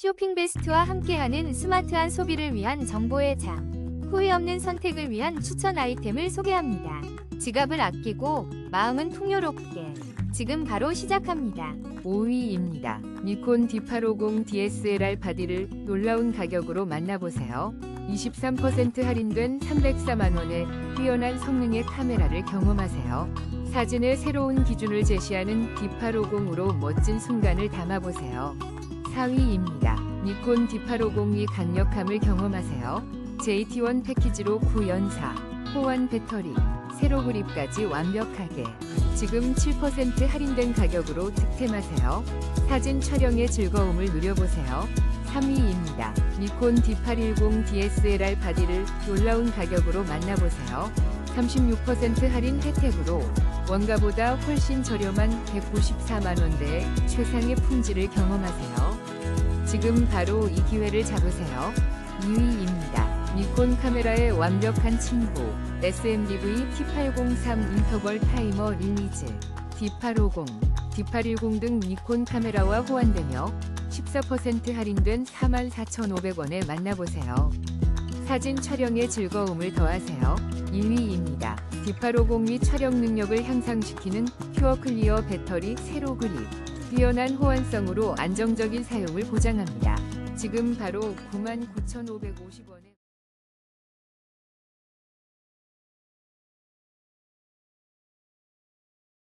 쇼핑 베스트와 함께하는 스마트한 소비를 위한 정보의 장. 후회 없는 선택을 위한 추천 아이템을 소개합니다. 지갑을 아끼고 마음은 풍요롭게. 지금 바로 시작합니다. 5위입니다. 니콘 D850 DSLR 바디를 놀라운 가격으로 만나보세요. 23% 할인된 304만 원의 뛰어난 성능의 카메라를 경험하세요. 사진의 새로운 기준을 제시하는 D850으로 멋진 순간을 담아보세요. 4위입니다. 니콘 D850이 강력함을 경험하세요. JT1 패키지로 구연사, 호환 배터리, 세로 그립까지 완벽하게 지금 7% 할인된 가격으로 득템하세요. 사진 촬영의 즐거움을 누려보세요. 3위입니다. 니콘 D810 DSLR 바디를 놀라운 가격으로 만나보세요. 36% 할인 혜택으로 원가보다 훨씬 저렴한 194만원대의 최상의 품질을 경험하세요. 지금 바로 이 기회를 잡으세요. 2위입니다. 니콘 카메라의 완벽한 침보 SMDV T803 인터벌 타이머 릴리즈 D850, D810 등 니콘 카메라와 호환되며 14% 할인된 44,500원에 만나보세요. 사진 촬영의 즐거움을 더하세요. 1위입니다. D850이 촬영 능력을 향상시키는 퓨어 클리어 배터리 세로 그립 뛰어난 호환성으로 안정적인 사용을 보장합니다. 지금 바로 99,550원에